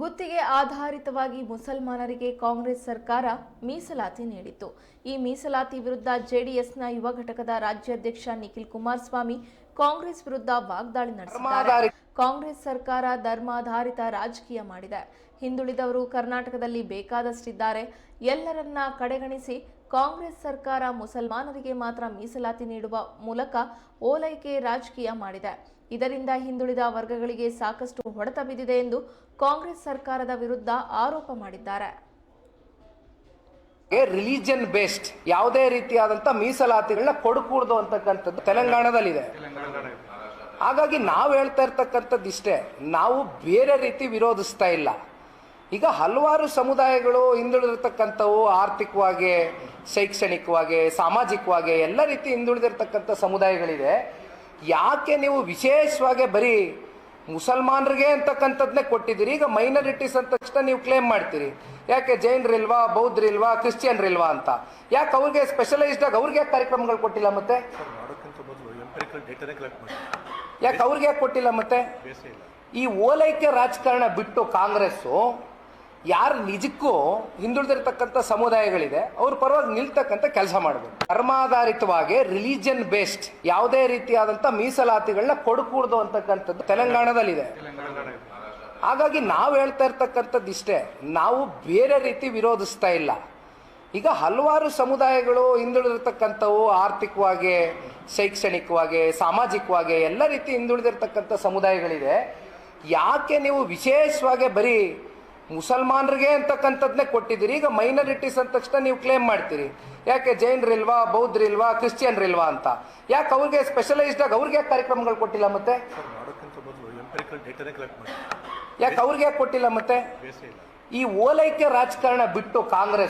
ಗುತ್ತಿಗೆ ಆಧಾರಿತವಾಗಿ ಮುಸಲ್ಮಾನರಿಗೆ ಕಾಂಗ್ರೆಸ್ ಸರ್ಕಾರ ಮೀಸಲಾತಿ ನೀಡಿತ್ತು. ಈ ಮೀಸಲಾತಿ ವಿರುದ್ಧ ಜೆಡಿಎಸ್ನ ಯುವ ಘಟಕದ ರಾಜ್ಯಾಧ್ಯಕ್ಷ ನಿಖಿಲ್ ಕುಮಾರಸ್ವಾಮಿ ಕಾಂಗ್ರೆಸ್ ವಿರುದ್ಧ ವಾಗ್ದಾಳಿ ನಡೆಸಿದ್ದಾರೆ. ಕಾಂಗ್ರೆಸ್ ಸರ್ಕಾರ ಧರ್ಮಾಧಾರಿತ ರಾಜಕೀಯ ಮಾಡಿದೆ. ಹಿಂದುಳಿದವರು ಕರ್ನಾಟಕದಲ್ಲಿ ಬೇಕಾದಷ್ಟಿದ್ದಾರೆ. ಎಲ್ಲರನ್ನ ಕಡೆಗಣಿಸಿ ಕಾಂಗ್ರೆಸ್ ಸರ್ಕಾರ ಮುಸಲ್ಮಾನರಿಗೆ ಮಾತ್ರ ಮೀಸಲಾತಿ ನೀಡುವ ಮೂಲಕ ಓಲೈಕೆ ರಾಜಕೀಯ ಮಾಡಿದೆ. ಇದರಿಂದ ಹಿಂದುಳಿದ ವರ್ಗಗಳಿಗೆ ಸಾಕಷ್ಟು ಹೊಡೆತ ಬಿದ್ದಿದೆ ಎಂದು ಕಾಂಗ್ರೆಸ್ ಸರ್ಕಾರದ ವಿರುದ್ಧ ಆರೋಪ ಮಾಡಿದ್ದಾರೆ. ರಿಲಿಜನ್ ಬೇಸ್ಡ್ ಯಾವುದೇ ರೀತಿಯಾದಂಥ ಮೀಸಲಾತಿಗಳನ್ನ ಕೊಡಕೂಡ್ದು ಅಂತಕ್ಕಂಥದ್ದು ತೆಲಂಗಾಣದಲ್ಲಿದೆ. ಹಾಗಾಗಿ ನಾವು ಹೇಳ್ತಾ ಇರ್ತಕ್ಕಂಥದ್ದು ಇಷ್ಟೇ. ನಾವು ಬೇರೆ ರೀತಿ ವಿರೋಧಿಸ್ತಾ ಇಲ್ಲ. ಈಗ ಹಲವಾರು ಸಮುದಾಯಗಳು ಹಿಂದುಳಿದಿರ್ತಕ್ಕಂಥವು ಆರ್ಥಿಕವಾಗಿ, ಶೈಕ್ಷಣಿಕವಾಗಿ, ಸಾಮಾಜಿಕವಾಗಿ ಎಲ್ಲ ರೀತಿ ಹಿಂದುಳಿದಿರ್ತಕ್ಕಂಥ ಸಮುದಾಯಗಳಿದೆ. ಯಾಕೆ ನೀವು ವಿಶೇಷವಾಗಿ ಬರೀ ಮುಸಲ್ಮಾನರಿಗೆ ಅಂತಕ್ಕಂಥದ್ನೇ ಕೊಟ್ಟಿದ್ದೀರಿ? ಈಗ ಮೈನಾರಿಟೀಸ್ ಅಂತ ತಕ್ಷಣ ನೀವು ಕ್ಲೇಮ್ ಮಾಡ್ತೀರಿ. ಯಾಕೆ ಜೈನರಿಲ್ವಾ, ಬೌದ್ಧರಿಲ್ವಾ, ಕ್ರಿಶ್ಚಿಯನ್ರಿಲ್ವಾ ಅಂತ? ಯಾಕೆ ಅವ್ರಿಗೆ ಸ್ಪೆಷಲೈಸ್ಡ್ ಆಗಿ ಅವ್ರಿಗೆ ಯಾಕೆ ಕಾರ್ಯಕ್ರಮಗಳು ಕೊಟ್ಟಿಲ್ಲ ಮತ್ತೆ? ಯಾಕೆ ಅವ್ರಿಗೆ ಯಾಕೆ ಕೊಟ್ಟಿಲ್ಲ ಮತ್ತೆ? ಈ ಓಲೈಕೆ ರಾಜಕಾರಣ ಬಿಟ್ಟು ಕಾಂಗ್ರೆಸ್ಸು, ಯಾರು ನಿಜಕ್ಕೂ ಹಿಂದುಳಿದಿರ್ತಕ್ಕಂಥ ಸಮುದಾಯಗಳಿದೆ, ಅವ್ರ ಪರವಾಗಿ ನಿಲ್ತಕ್ಕಂಥ ಕೆಲಸ ಮಾಡಬೇಕು. ಧರ್ಮಾಧಾರಿತವಾಗಿ ರಿಲಿಜನ್ ಬೇಸ್ಡ್ ಯಾವುದೇ ರೀತಿಯಾದಂಥ ಮೀಸಲಾತಿಗಳನ್ನ ಕೊಡಕೂಡ್ದು ಅಂತಕ್ಕಂಥದ್ದು ತೆಲಂಗಾಣದಲ್ಲಿದೆ. ಹಾಗಾಗಿ ನಾವು ಹೇಳ್ತಾ ಇರ್ತಕ್ಕಂಥದ್ದು ಇಷ್ಟೇ. ನಾವು ಬೇರೆ ರೀತಿ ವಿರೋಧಿಸ್ತಾ ಇಲ್ಲ. ಈಗ ಹಲವಾರು ಸಮುದಾಯಗಳು ಹಿಂದುಳಿದಿರ್ತಕ್ಕಂಥವು ಆರ್ಥಿಕವಾಗಿ, ಶೈಕ್ಷಣಿಕವಾಗಿ, ಸಾಮಾಜಿಕವಾಗಿ ಎಲ್ಲ ರೀತಿ ಹಿಂದುಳಿದಿರ್ತಕ್ಕಂಥ ಸಮುದಾಯಗಳಿದೆ ಯಾಕೆ ನೀವು ವಿಶೇಷವಾಗಿ ಬರೀ ಮುಸಲ್ಮಾನರಿಗೆ ಅಂತಕ್ಕಂಥದ್ದನ್ನೇ ಕೊಟ್ಟಿದ್ದೀರಿ? ಈಗ ಮೈನಾರಿಟೀಸ್ ಅಂದ ತಕ್ಷಣ ನೀವು ಕ್ಲೇಮ್ ಮಾಡ್ತೀರಿ. ಯಾಕೆ ಜೈನರಿಲ್ವಾ, ಬೌದ್ಧರಿಲ್ವಾ, ಕ್ರಿಶ್ಚಿಯನ್ರಿಲ್ವಾ ಅಂತ? ಯಾಕೆ ಅವ್ರಿಗೆ ಸ್ಪೆಷಲೈಸ್ಡ್ ಆಗಿ ಅವ್ರಿಗೆ ಯಾಕೆ ಕಾರ್ಯಕ್ರಮಗಳು ಕೊಟ್ಟಿಲ್ಲ ಮತ್ತೆ? ಯಾಕೆ ಅವ್ರಿಗೆ ಯಾಕೆ ಕೊಟ್ಟಿಲ್ಲ ಮತ್ತೆ? ಈ ಓಲೈಕೆ ರಾಜಕಾರಣ ಬಿಟ್ಟು ಕಾಂಗ್ರೆಸ್